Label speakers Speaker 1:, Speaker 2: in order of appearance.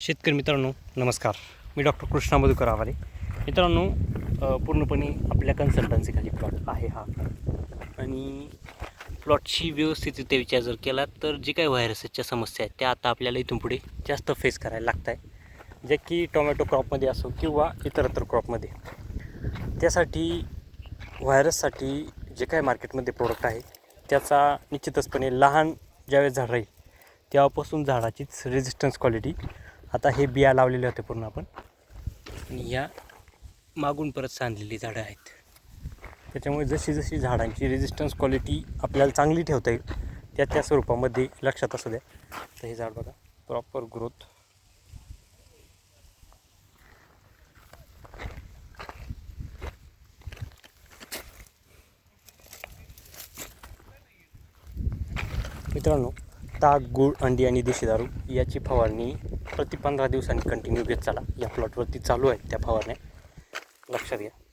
Speaker 1: शेतकरी मित्रांनो नमस्कार. मी डॉक्टर कृष्णा मधुकर आवारे मित्रांनो पूर्णपणे आपल्या कन्सल्टन्सीखाली प्लॉट आहे हा. आणि प्लॉटची व्यवस्थितरित्या विचार जर केला तर जे काही व्हायरसच्या समस्या आहेत त्या आता आपल्याला इथून पुढे जास्त फेस करायला लागत आहे जे की टोमॅटो क्रॉपमध्ये असो किंवा इतरत्र क्रॉपमध्ये त्यासाठी व्हायरससाठी जे काही मार्केटमध्ये प्रोडक्ट आहे त्याचा निश्चितचपणे लहान ज्यावेळेस झाड राहील तेव्हापासून झाडाचीच रेजिस्टन्स क्वालिटी आता हे बिया लावलेले होते पूर्ण आपण. आणि या मागून परत सांधलेली झाडं आहेत. त्याच्यामुळे जशी जशी झाडांची रेजिस्टन्स क्वालिटी आपल्याला चांगली ठेवता येईल त्या त्या स्वरूपामध्ये लक्षात असू द्या. तर हे झाड बघा प्रॉपर ग्रोथ मित्रांनो ताक गूळ अंडी आणि देशी दारू याची फवारणी प्रति पंधरा दिवसांनी कंटिन्यू घेत चला. या प्लॉटवरती चालू आहेत त्या फवारण्या लक्षात घ्या.